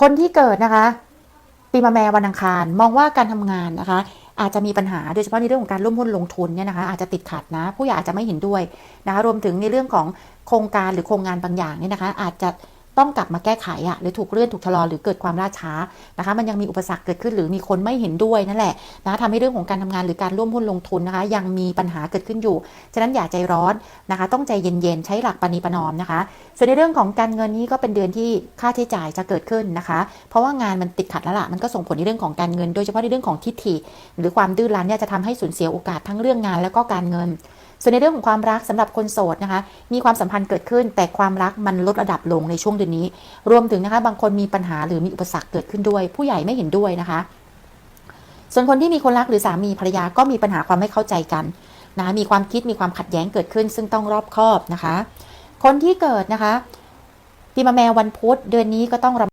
คนที่เกิดนะคะ ปีมะแมวันอังคาร มองว่าการทำงานนะคะ อาจจะมีปัญหาโดยเฉพาะในเรื่องของการร่วมหุ้นลงทุนเนี่ยนะคะ อาจจะติดขัดนะ ผู้ใหญ่อาจจะไม่เห็นด้วยนะคะ รวมถึงในเรื่องของโครงการหรือโครงงานบางอย่างเนี่ยนะคะ อาจจะ ต้องกลับมาแก้ไขอะหรือถูกเลื่อนถูกชะลอหรือเกิดความล่าช้านะคะ มันยังมีอุปสรรคเกิดขึ้นหรือมีคนไม่เห็นด้วยนั่นแหละนะคะทำให้เรื่องของการทำงานหรือการร่วมหุ้นลงทุนนะคะ ยังมีปัญหาเกิดขึ้นอยู่ ฉะนั้นอย่าใจร้อนนะคะ ต้องใจเย็นๆ ใช้หลักปณีประนอมนะคะ ส่วนในเรื่องของการเงินนี้ก็เป็นเดือนที่ค่าใช้จ่ายจะเกิดขึ้นนะคะ เพราะว่างานมันติดขัดแล้วล่ะมันก็ส่งผลในเรื่องของการเงิน โดยเฉพาะในเรื่องของทิฏฐิ หรือความดื้อรั้นเนี่ยจะทำให้สูญเสียโอกาสทั้งเรื่องงานแล้วก็การเงิน ส่วนในเรื่องของความรักสำหรับคนโสดนะคะ มีความสัมพันธ์เกิดขึ้น แต่ความรักมันลดระดับลงในช่วงเดือนนี้ รวมถึงนะคะ บางคนมีปัญหาหรือมีอุปสรรคเกิดขึ้นด้วย ผู้ใหญ่ไม่เห็นด้วยนะคะ ส่วนคนที่มีคนรักหรือสามีภรรยาก็มีปัญหาความไม่เข้าใจกันนะมีความคิดมีความขัดแย้งเกิดขึ้น ซึ่งต้องรอบคอบนะคะ คนที่เกิดนะคะปีมะแม่วันพุธเดือนนี้ก็ต้องระ